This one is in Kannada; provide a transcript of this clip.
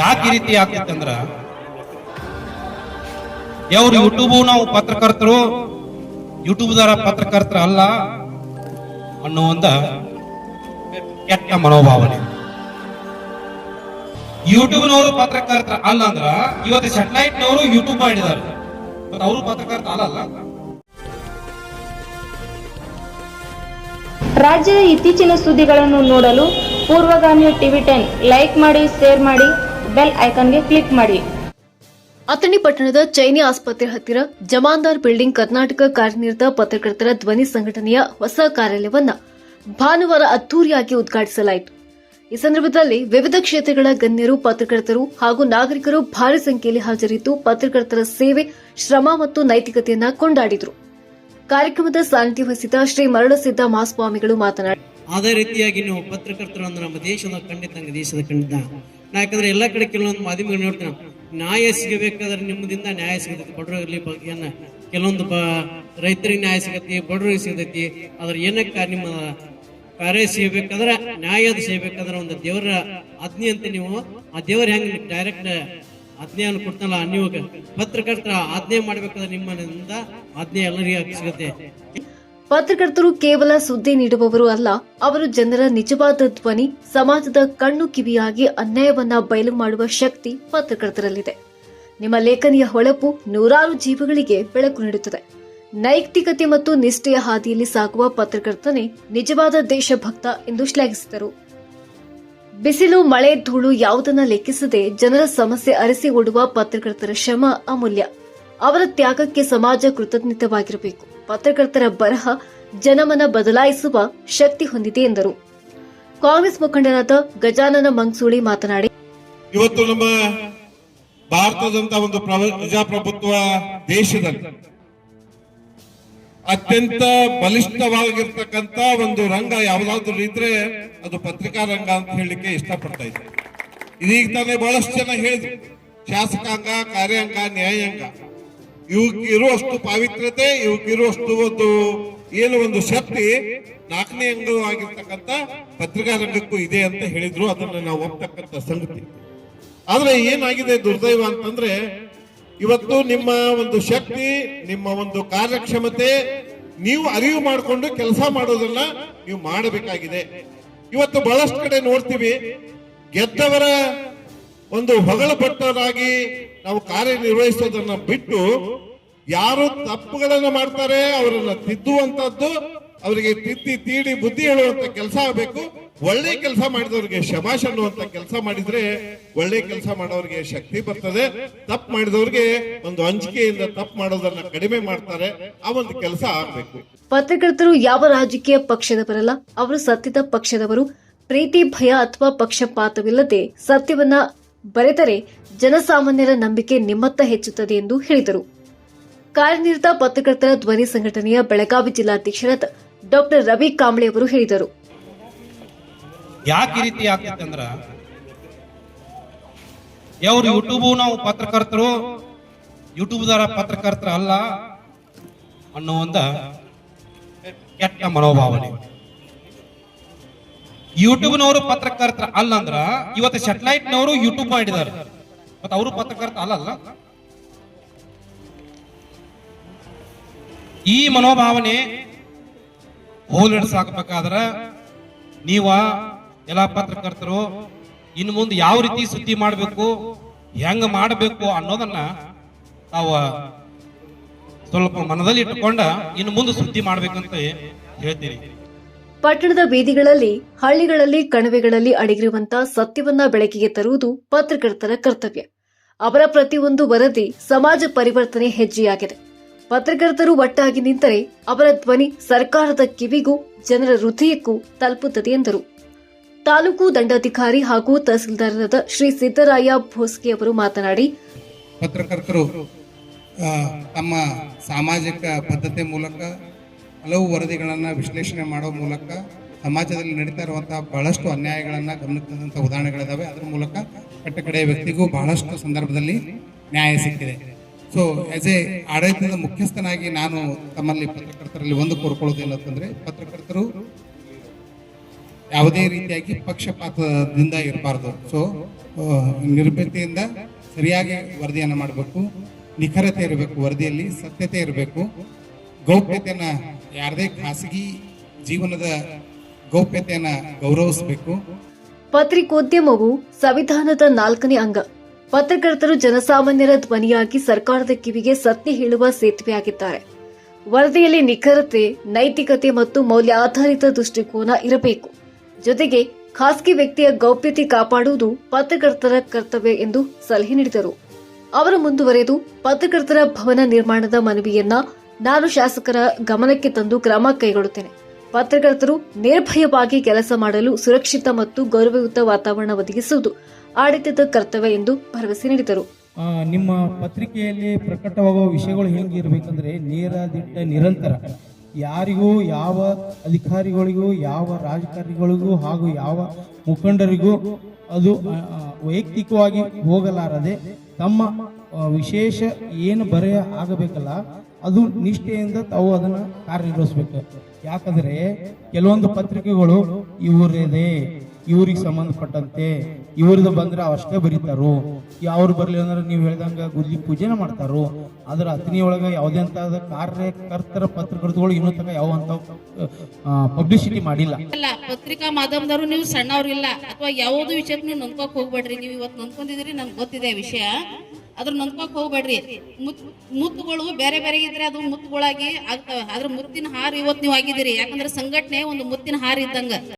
ಯಾಕೆ ಈ ರೀತಿ ಆಗ್ತಿತ್ತಂದ್ರ? ಯೂಟ್ಯೂಬು ಯೂಟ್ಯೂಬ್ ನಾವು ಪತ್ರಕರ್ತರು? ಯೂಟ್ಯೂಬ್ದಾರ ಪತ್ರಕರ್ತರ ಅಲ್ಲ ಅನ್ನೋ ಒಂದು ಕೆಟ್ಟ ಮನೋಭಾವನೆ. ಯೂಟ್ಯೂಬ್ನವರು ಪತ್ರಕರ್ತರ ಅಲ್ಲ ಅಂದ್ರ ಇವತ್ತು ಸೆಟಲೈಟ್ನವರು ಯೂಟ್ಯೂಬ್ ಮಾಡಿದ್ದಾರೆ ಮತ್ತೆ ಅವರು ಪತ್ರಕರ್ತ ಅಲ್ಲ ರಾಜ್ಯದ ಇತ್ತೀಚಿನ ಸುದ್ದಿಗಳನ್ನು ನೋಡಲು ಪೂರ್ವಗಾಮಿ ಟಿವಿ ಟೆನ್ ಲೈಕ್ ಮಾಡಿ, ಶೇರ್ ಮಾಡಿ. ಬೆಲ್ ಐಕಾನ್ಗೆ ಕ್ಲಿಕ್ ಮಾಡಿ. ಅಥಣಿ ಪಟ್ಟಣದ ಚೈನಿ ಆಸ್ಪತ್ರೆ ಹತ್ತಿರ ಜಮಾನ್ದಾರ್ ಬಿಲ್ಡಿಂಗ್ ಕರ್ನಾಟಕ ಕಾರ್ಯನಿರತ ಪತ್ರಕರ್ತರ ಧ್ವನಿ ಸಂಘಟನೆಯ ಹೊಸ ಕಾರ್ಯಾಲಯವನ್ನ ಭಾನುವಾರ ಅದ್ದೂರಿಯಾಗಿ ಉದ್ಘಾಟಿಸಲಾಯಿತು. ಈ ಸಂದರ್ಭದಲ್ಲಿ ವಿವಿಧ ಕ್ಷೇತ್ರಗಳ ಗಣ್ಯರು ಪತ್ರಕರ್ತರು ಹಾಗೂ ನಾಗರಿಕರು ಭಾರಿ ಸಂಖ್ಯೆಯಲ್ಲಿ ಹಾಜರಿದ್ದು ಪತ್ರಕರ್ತರ ಸೇವೆ ಶ್ರಮ ಮತ್ತು ನೈತಿಕತೆಯನ್ನ ಕೊಂಡಾಡಿದರು. ಕಾರ್ಯಕ್ರಮದ ಸಾನ್ನಿಧ್ಯ ವಹಿಸಿದ ಶ್ರೀ ಮರಳಸಿದ್ದ ಮಹಾಸ್ವಾಮಿಗಳು ಮಾತನಾಡಿ ಅದೇ ರೀತಿಯಾಗಿ ನೀವು ಪತ್ರಕರ್ತರು ಅಂದ್ರೆ ನಮ್ಮ ದೇಶದ ಖಂಡಿತ ದೇಶದ ಖಂಡಿತ. ಯಾಕಂದ್ರೆ ಎಲ್ಲ ಕಡೆ ಕೆಲವೊಂದು ಮಾಧ್ಯಮಗಳು ನೋಡ್ತೀನಿ. ನ್ಯಾಯ ಸಿಗಬೇಕಾದ್ರೆ ನಿಮ್ಮದಿಂದ ನ್ಯಾಯ ಸಿಗತೈತಿ. ಬಡವರಲ್ಲಿ ಬಗ್ಗೆಯನ್ನ ಕೆಲವೊಂದು ಬ, ರೈತರಿಗೆ ನ್ಯಾಯ ಸಿಗತಿ ಬಡವರಿಗೆ ಸಿಗತೈತಿ. ಆದ್ರೆ ಏನಕ್ಕ ನಿಮ್ಮ ಕಾರ್ಯ ಸಿಗಬೇಕಾದ್ರೆ ನ್ಯಾಯದ ಸಿಗಬೇಕಾದ್ರೆ ಒಂದು ದೇವರ ಆಜ್ಞೆ ಅಂತ ನೀವು, ಆ ದೇವರ ಹೆಂಗ್ ಡೈರೆಕ್ಟ್ ಆಜ್ಞೆಯನ್ನು ಕೊಡ್ತಲ್ಲ ನೀವು ಪತ್ರಕರ್ತರ ಆಜ್ಞೆ ಮಾಡ್ಬೇಕಾದ್ರೆ ನಿಮ್ಮಿಂದ ಆಜ್ಞೆ ಎಲ್ಲರಿಗೂ ಸಿಗುತ್ತೆ. ಪತ್ರಕರ್ತರು ಕೇವಲ ಸುದ್ದಿ ನೀಡುವವರು ಅಲ್ಲ, ಅವರು ಜನರ ನಿಜವಾದ ಧ್ವನಿ, ಸಮಾಜದ ಕಣ್ಣು ಕಿವಿಯಾಗಿ ಅನ್ಯಾಯವನ್ನ ಬಯಲು ಮಾಡುವ ಶಕ್ತಿ ಪತ್ರಕರ್ತರಲ್ಲಿದೆ. ನಿಮ್ಮ ಲೇಖನಿಯ ಹೊಳಪು ನೂರಾರು ಜೀವಗಳಿಗೆ ಬೆಳಕು ನೀಡುತ್ತದೆ. ನೈತಿಕತೆ ಮತ್ತು ನಿಷ್ಠೆಯ ಹಾದಿಯಲ್ಲಿ ಸಾಗುವ ಪತ್ರಕರ್ತನೇ ನಿಜವಾದ ದೇಶಭಕ್ತ ಎಂದು ಶ್ಲಾಘಿಸಿದರು. ಬಿಸಿಲು, ಮಳೆ, ಧೂಳು ಯಾವುದನ್ನ ಲೆಕ್ಕಿಸದೆ ಜನರ ಸಮಸ್ಯೆ ಅರಿಸಿ ಓಡುವ ಪತ್ರಕರ್ತರ ಶ್ರಮ ಅಮೂಲ್ಯ. ಅವರ ತ್ಯಾಗಕ್ಕೆ ಸಮಾಜ ಕೃತಜ್ಞತವಾಗಿರಬೇಕು. ಪತ್ರಕರ್ತರ ಬರಹ ಜನಮನ ಬದಲಾಯಿಸುವ ಶಕ್ತಿ ಹೊಂದಿದೆ ಎಂದರು. ಕಾಂಗ್ರೆಸ್ ಮುಖಂಡರಾದ ಗಜಾನನ ಮಂಗ್ಸೂಳಿ ಮಾತನಾಡಿ, ಇವತ್ತು ನಮ್ಮ ಭಾರತದಂತ ಒಂದು ಪ್ರಜಾಪ್ರಭುತ್ವ ದೇಶದಲ್ಲಿ ಅತ್ಯಂತ ಬಲಿಷ್ಠವಾಗಿರ್ತಕ್ಕಂತ ಒಂದು ರಂಗ ಯಾವ್ದಾದ್ರು ಇದ್ರೆ ಅದು ಪತ್ರಿಕಾ ರಂಗ ಅಂತ ಹೇಳಲಿಕ್ಕೆ ಇಷ್ಟಪಡ್ತಾ ಇದ್ದೆ. ಇದೀಗ ತಾನೇ ಬಹಳಷ್ಟು ಜನ ಹೇಳಿದ್ರು. ಶಾಸಕಾಂಗ, ಕಾರ್ಯಾಂಗ, ನ್ಯಾಯಾಂಗ. ಇವಕ್ಕೆ ಇರುವಷ್ಟು ಪಾವಿತ್ರ್ಯತೆ ಇವಕ್ಕೆ ಇರುವಷ್ಟು ಒಂದು ಏನು ಒಂದು ಶಕ್ತಿ ನಾಲ್ಕನೇ ಅಂಗವಾಗಿರ್ತಕ್ಕಂಥ ಪತ್ರಿಕಾ ರಂಗಕ್ಕೂ ಇದೆ ಅಂತ ಹೇಳಿದ್ರು. ಅದನ್ನ ನಾವು ಒಪ್ತಕ್ಕಂಥ ಸಂಗತಿ. ಆದ್ರೆ ಏನಾಗಿದೆ ದುರ್ದೈವ ಅಂತಂದ್ರೆ, ಇವತ್ತು ನಿಮ್ಮ ಒಂದು ಶಕ್ತಿ, ನಿಮ್ಮ ಒಂದು ಕಾರ್ಯಕ್ಷಮತೆ ನೀವು ಅರಿವು ಮಾಡಿಕೊಂಡು ಕೆಲಸ ಮಾಡೋದನ್ನ ನೀವು ಮಾಡಬೇಕಾಗಿದೆ. ಇವತ್ತು ಬಹಳಷ್ಟು ಕಡೆ ನೋಡ್ತೀವಿ, ಗೆದ್ದವರ ಒಂದು ಹೊಗಳ ಭಟ್ಟರಾಗಿ ನಾವು ಕಾರ್ಯನಿರ್ವಹಿಸೋದನ್ನ ಬಿಟ್ಟು ಯಾರು ತಪ್ಪುಗಳನ್ನ ಮಾಡ್ತಾರೆ, ಅವರನ್ನ ತಿದ್ದುವಂತದ್ದು, ಅವರಿಗೆ ತಿದ್ದಿ, ತೀಡಿ, ಬುದ್ಧಿ ಹೇಳುವಂತ ಕೆಲಸ ಆಗಬೇಕು. ಒಳ್ಳೆ ಕೆಲಸ ಮಾಡಿದವರಿಗೆ ಶಮಾಶ್ ಅನ್ನುವಂತ ಕೆಲಸ ಮಾಡಿದ್ರೆ ಒಳ್ಳೆ ಕೆಲಸ ಮಾಡೋರಿಗೆ ಶಕ್ತಿ ಬರ್ತದೆ. ತಪ್ಪು ಮಾಡಿದವರಿಗೆ ಒಂದು ಅಂಜಿಕೆಯಿಂದ ತಪ್ಪು ಮಾಡೋದನ್ನ ಕಡಿಮೆ ಮಾಡ್ತಾರೆ. ಆ ಒಂದು ಕೆಲಸ ಆಗ್ಬೇಕು. ಪತ್ರಕರ್ತರು ಯಾವ ರಾಜಕೀಯ ಪಕ್ಷದವರಲ್ಲ ಅವರು ಸತ್ಯದ ಪಕ್ಷದವರು ಪ್ರೀತಿ, ಭಯ ಅಥವಾ ಪಕ್ಷಪಾತವಿಲ್ಲದೆ ಸತ್ಯವನ್ನ ಬರೆದರೆ ಜನಸಾಮಾನ್ಯರ ನಂಬಿಕೆ ನಿಮ್ಮತ್ತ ಹೆಚ್ಚುತ್ತದೆ ಎಂದು ಹೇಳಿದರು. ಕಾರ್ಯನಿರತ ಪತ್ರಕರ್ತರ ಧ್ವನಿ ಸಂಘಟನೆಯ ಬೆಳಗಾವಿ ಜಿಲ್ಲಾಧ್ಯಕ್ಷರಾದ ಡಾಕ್ಟರ್ ರವಿ ಕಾಂಬ್ಳೆ ಅವರು ಹೇಳಿದರು. ಯಾಕೆ ರೀತಿ ಆಗ್ತೈತೆ ಅಂದ್ರ ನಾವು ಪತ್ರಕರ್ತರು ಯೂಟ್ಯೂಬ್ದಾರ ಪತ್ರಕರ್ತರ ಅಲ್ಲ ಅನ್ನೋ ಒಂದು ಕೆಟ್ಟ ಮನೋಭಾವನೆ. ಯೂಟ್ಯೂಬ್ನವರು ಪತ್ರಕರ್ತರ ಅಲ್ಲ ಅಂದ್ರ, ಇವತ್ತು ಸೆಟಲೈಟ್ನವರು ಯೂಟ್ಯೂಬ್ ಮಾಡಿದ್ದಾರೆ. ಮತ್ತೆ ಅವರು ಪತ್ರಕರ್ತ ಅಲ್ಲ ಈ ಮನೋಭಾವನೆ ಹೋಲಿಡ್ಸಾಕಬೇಕಾದ್ರ ನೀವ ಎಲ್ಲ ಪತ್ರಕರ್ತರು ಇನ್ನು ಮುಂದೆ ಯಾವ ರೀತಿ ಸುದ್ದಿ ಮಾಡಬೇಕು, ಹೆಂಗ ಮಾಡಬೇಕು ಅನ್ನೋದನ್ನ ತಾವು ಸ್ವಲ್ಪ ಮನದಲ್ಲಿ ಇಟ್ಟುಕೊಂಡ ಇನ್ನು ಮುಂದೆ ಸುದ್ದಿ ಮಾಡ್ಬೇಕಂತ ಹೇಳ್ತೀನಿ. ಪಟ್ಟಣದ ಬೀದಿಗಳಲ್ಲಿ, ಹಳ್ಳಿಗಳಲ್ಲಿ, ಕಣಿವೆಗಳಲ್ಲಿ ಅಡಗಿರುವಂತಹ ಸತ್ಯವನ್ನ ಬೆಳಕಿಗೆ ತರುವುದು ಪತ್ರಕರ್ತರ ಕರ್ತವ್ಯ. ಅವರ ಪ್ರತಿಯೊಂದು ವರದಿ ಸಮಾಜ ಪರಿವರ್ತನೆ ಹೆಜ್ಜೆಯಾಗಿದೆ. ಪತ್ರಕರ್ತರು ಒಟ್ಟಾಗಿ ನಿಂತರೆ ಅವರ ಧ್ವನಿ ಸರ್ಕಾರದ ಕಿವಿಗೂ, ಜನರ ಹೃದಯಕ್ಕೂ ತಲುಪುತ್ತದೆ ಎಂದರು. ತಾಲೂಕು ದಂಡಾಧಿಕಾರಿ ಹಾಗೂ ತಹಸೀಲ್ದಾರರಾದ ಶ್ರೀ ಸಿದ್ದರಾಯ ಭೋಸ್ಕೆ ಅವರು ಮಾತನಾಡಿ, ಪತ್ರಕರ್ತರು ತಮ್ಮ ಸಾಮಾಜಿಕ ಬದ್ಧತೆ ಮೂಲಕ ಹಲವು ವರದಿಗಳನ್ನು ವಿಶ್ಲೇಷಣೆ ಮಾಡೋ ಮೂಲಕ ಸಮಾಜದಲ್ಲಿ ನಡೀತಾ ಇರುವಂತಹ ಬಹಳಷ್ಟು ಅನ್ಯಾಯಗಳನ್ನು ಗಮನಿಸಿದಂಥ ಉದಾಹರಣೆಗಳಿದ್ದಾವೆ ಅದರ ಮೂಲಕ ಕಟ್ಟ ಕಡೆಯ ವ್ಯಕ್ತಿಗೂ ಬಹಳಷ್ಟು ಸಂದರ್ಭದಲ್ಲಿ ನ್ಯಾಯ ಸಿಕ್ಕಿದೆ. ಸೊ ಆಸ್ ಎ ಆಡಳಿತದ ಮುಖ್ಯಸ್ಥನಾಗಿ ನಾನು ತಮ್ಮಲ್ಲಿ ಪತ್ರಕರ್ತರಲ್ಲಿ ಒಂದು ಕೋರ್ಕೊಳ್ಳೋದಿಲ್ಲ ಅಂತಂದ್ರೆ, ಪತ್ರಕರ್ತರು ಯಾವುದೇ ರೀತಿಯಾಗಿ ಪಕ್ಷಪಾತದಿಂದ ಇರಬಾರ್ದು. ಸೊ ನಿರ್ಭೀತಿಯಿಂದ ಸರಿಯಾಗಿ ವರದಿಯನ್ನು ಮಾಡಬೇಕು, ನಿಖರತೆ ಇರಬೇಕು, ವರದಿಯಲ್ಲಿ ಸತ್ಯತೆ ಇರಬೇಕು, ಗೌಪ್ಯತೆಯನ್ನು ಯಾರದೇ ಖಾಸಗಿ ಜೀವನದ ಗೌಪ್ಯತೆಯನ್ನು ಗೌರವಿಸಬೇಕು. ಪತ್ರಿಕೋದ್ಯಮವು ಸಂವಿಧಾನದ ನಾಲ್ಕನೇ ಅಂಗ. ಪತ್ರಕರ್ತರು ಜನಸಾಮಾನ್ಯರ ಧ್ವನಿಯಾಗಿ ಸರ್ಕಾರದ ಕಿವಿಗೆ ಸತ್ಯ ಹೇಳುವ ಸೇತುವೆಯಾಗಿದ್ದಾರೆ. ವರದಿಯಲ್ಲಿ ನಿಖರತೆ, ನೈತಿಕತೆ ಮತ್ತು ಮೌಲ್ಯ ಆಧಾರಿತ ದೃಷ್ಟಿಕೋನ ಇರಬೇಕು. ಜೊತೆಗೆ ಖಾಸಗಿ ವ್ಯಕ್ತಿಯ ಗೌಪ್ಯತೆ ಕಾಪಾಡುವುದು ಪತ್ರಕರ್ತರ ಕರ್ತವ್ಯ ಎಂದು ಸಲಹೆ ನೀಡಿದರು. ಅವರು ಮುಂದುವರೆದು ಪತ್ರಕರ್ತರ ಭವನ ನಿರ್ಮಾಣದ ಮನವಿಯನ್ನ ನಾನು ಶಾಸಕರ ಗಮನಕ್ಕೆ ತಂದು ಕ್ರಮ ಕೈಗೊಳ್ಳುತ್ತೇನೆ. ಪತ್ರಕರ್ತರು ನಿರ್ಭಯವಾಗಿ ಕೆಲಸ ಮಾಡಲು ಸುರಕ್ಷಿತ ಮತ್ತು ಗೌರವಯುತ ವಾತಾವರಣ ಒದಗಿಸುವುದು ಆಡಳಿತದ ಕರ್ತವ್ಯ ಎಂದು ಭರವಸೆ ನೀಡಿದರು. ನಿಮ್ಮ ಪತ್ರಿಕೆಯಲ್ಲಿ ಪ್ರಕಟವಾಗುವ ವಿಷಯಗಳು ಹೇಗಿರಬೇಕಂದ್ರೆ ನೇರ ದಿಟ್ಟ ನಿರಂತರ. ಯಾರಿಗೂ ಯಾವ ಅಧಿಕಾರಿಗಳಿಗೂ, ಯಾವ ರಾಜಕಾರಣಿಗಳಿಗೂ ಹಾಗೂ ಯಾವ ಮುಖಂಡರಿಗೂ ಅದು ವೈಯಕ್ತಿಕವಾಗಿ ಹೋಗಲಾರದೆ ತಮ್ಮ ವಿಶೇಷ ಏನು ಬರೆಯ ಆಗಬೇಕಲ್ಲ ಅದು ನಿಷ್ಠೆಯಿಂದ ತಾವು ಅದನ್ನ ಕಾರ್ಯನಿರ್ವಹಿಸ್ಬೇಕು. ಯಾಕಂದ್ರೆ ಕೆಲವೊಂದು ಪತ್ರಿಕೆಗಳು ಇವರಿದೆ, ಇವ್ರಿಗೆ ಸಂಬಂಧಪಟ್ಟಂತೆ ಇವ್ರದ್ದು ಬಂದ್ರೆ ಅವಷ್ಟೇ ಬರೀತಾರೋ. ಯಾವ್ರು ಬರ್ಲಿ ಅಂದ್ರೆ ನೀವು ಹೇಳ್ದಂಗ ಗುದ್ಲಿ ಪೂಜೆನ ಮಾಡ್ತಾರೋ. ಅದ್ರ ಅತ್ನಿ ಒಳಗ ಯಾವುದೇ ಅಂತ ಕಾರ್ಯಕರ್ತರ ಪತ್ರಕರ್ತಗಳು ಇನ್ನೂ ತನಕ ಯಾವ ಪಬ್ಲಿಸಿಟಿ ಮಾಡಿಲ್ಲ. ಅಲ್ಲ, ಪತ್ರಿಕಾ ಮಾಧ್ಯಮದವರು ನೀವು ಸಣ್ಣವ್ರಿಲ್ಲ. ಅಥವಾ ಯಾವುದೋ ವಿಷಯಕ್ಕೆ ನೀವು ನೊಂದ್ಕೋಕ್ ಹೋಗ್ಬೇಡ್ರಿ. ನೀವು ಇವತ್ತು ನೊಂದ್ಕೊಂಡಿದ್ರಿ ನನ್ಗೆ ಗೊತ್ತಿದೆ ವಿಷಯ. ಅದ್ರ ನೊಂದ್ಕೋಕ್ ಹೋಗ್ಬೇಡ್ರಿ. ಮುತ್, ಮುತ್ತುಗಳು ಬೇರೆ ಬೇರೆ ಇದ್ರೆ ಅದು ಮುತ್ತುಗಳಾಗಿ ಆಗ್ತವೆ ಅದ್ರ ಮುತ್ತಿನ ಹಾರ ಇವತ್ತು ನೀವು ಆಗಿದ್ದೀರಿ. ಯಾಕಂದ್ರೆ ಸಂಘಟನೆ ಒಂದು ಮುತ್ತಿನ ಹಾರ ಇದ್ದಂಗ.